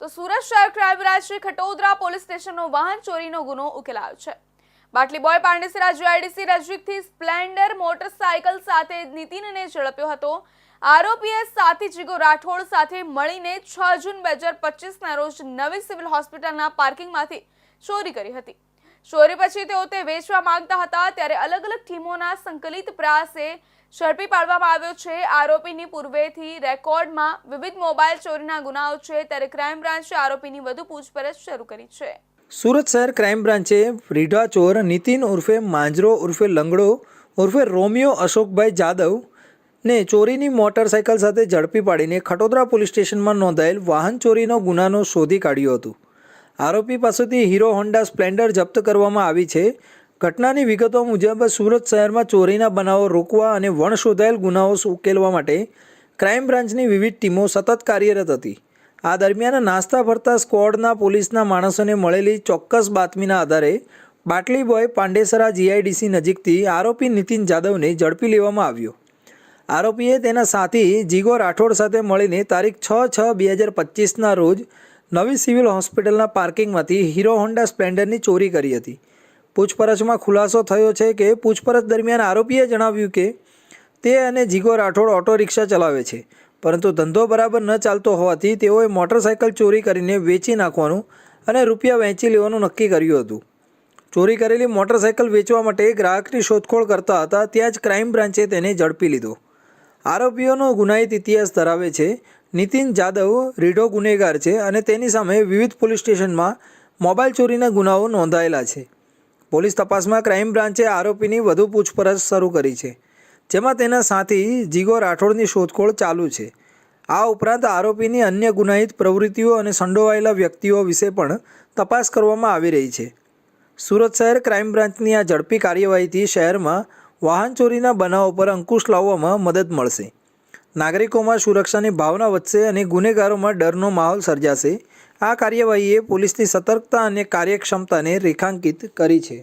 તો સુરત શહેર ક્રાઇમ બ્રાન્ચની ખટોદરા પોલીસ સ્ટેશનનો વાહન ચોરીનો ગુનો ઉકેલાયો છે. બાટલી બોય પાંડેસરા જીઆઈડીસી નજીકથી સ્પ્લેન્ડર મોટરસાયકલ સાથે નીતિનને ઝડપ્યો હતો. આરોપીએ સાથી જીગો રાઠોડ સાથે મળીને છ જૂન બે હજાર પચીસના રોજ નવી સિવિલ હોસ્પિટલના પાર્કિંગમાંથી ચોરી કરી હતી. ચોરી પછી તેઓ તે વેચવા માંગતા હતા ત્યારે અલગ અલગ ટીમોના સંકલિત પ્રયાસે ઝડપી પાડવામાં આવ્યો છે. આરોપીની પૂર્વેથી રેકોર્ડમાં વિવિધ મોબાઈલ ચોરીના ગુનાઓ છે. ત્યારે ક્રાઇમ બ્રાન્ચે આરોપીની વધુ પૂછપરછ શરૂ કરી છે. સુરત શહેર ક્રાઇમ બ્રાન્ચે રીઢા ચોર નીતિન ઉર્ફે માંજરો ઉર્ફે લંગડો ઉર્ફે રોમિયો અશોકભાઈ જાદવ ને ચોરીની મોટરસાયકલ સાથે ઝડપી પાડીને ખટોદરા પોલીસ સ્ટેશનમાં નોંધાયેલ વાહન ચોરીનો ગુનાનો શોધી કાઢ્યો હતું. આરોપી પાસેથી હીરો હોન્ડા સ્પ્લેન્ડર જપ્ત કરવામાં આવી છે. ઘટનાની વિગતો મુજબ સુરત શહેરમાં ચોરીના બનાવો રોકવા અને વણ શોધાયેલ ગુનાઓ ઉકેલવા માટે ક્રાઇમ બ્રાન્ચની વિવિધ ટીમો સતત કાર્યરત હતી. આ દરમિયાન નાસ્તા ફરતા સ્ક્વોડના પોલીસના માણસોને મળેલી ચોક્કસ બાતમીના આધારે બાટલી બોય પાંડેસરા જીઆઈડીસી નજીકથી આરોપી નીતિન જાદવને ઝડપી લેવામાં આવ્યો. આરોપીએ તેના સાથી જીગો રાઠોડ સાથે મળીને તારીખ છ છ બે હજાર પચીસના રોજ નવી સિવિલ હોસ્પિટલના પાર્કિંગમાંથી હીરો હોન્ડા સ્પ્લેન્ડરની ચોરી કરી હતી. પૂછપરછમાં ખુલાસો થયો છે કે પૂછપરછ દરમિયાન આરોપીએ જણાવ્યું કે તે અને જીગો રાઠોડ ઓટો રિક્ષા ચલાવે છે, પરંતુ ધંધો બરાબર ન ચાલતો હોવાથી તેઓએ મોટરસાયકલ ચોરી કરીને વેચી નાખવાનું અને રૂપિયા વહેંચી લેવાનું નક્કી કર્યું હતું. ચોરી કરેલી મોટરસાયકલ વેચવા માટે ગ્રાહકની શોધખોળ કરતા હતા, ત્યાં જ ક્રાઇમ બ્રાન્ચે તેને ઝડપી લીધો. આરોપીઓનો ગુનાહિત ઇતિહાસ ધરાવે છે. નીતિન જાદવ રીઢો ગુનેગાર છે અને તેની સામે વિવિધ પોલીસ સ્ટેશનમાં મોબાઈલ ચોરીના ગુનાઓ નોંધાયેલા છે. પોલીસ તપાસમાં ક્રાઇમ બ્રાન્ચે આરોપીની વધુ પૂછપરછ શરૂ કરી છે, જેમાં તેના સાથી જીગો રાઠોડની શોધખોળ ચાલુ છે. આ ઉપરાંત આરોપીની અન્ય ગુનાહિત પ્રવૃત્તિઓ અને સંડોવાયેલા વ્યક્તિઓ વિશે પણ તપાસ કરવામાં આવી રહી છે. સુરત શહેર ક્રાઇમ બ્રાન્ચની આ ઝડપી કાર્યવાહીથી શહેરમાં વાહન ચોરીના બનાવો પર અંકુશ લાવવામાં મદદ મળશે. નાગરિકોમાં સુરક્ષાની ભાવના વધશે અને ગુનેગારોમાં ડરનો માહોલ સર્જાશે આ કાર્યવાહીએ પોલીસની સતર્કતા અને કાર્યક્ષમતાને રેખાંકિત કરી છે.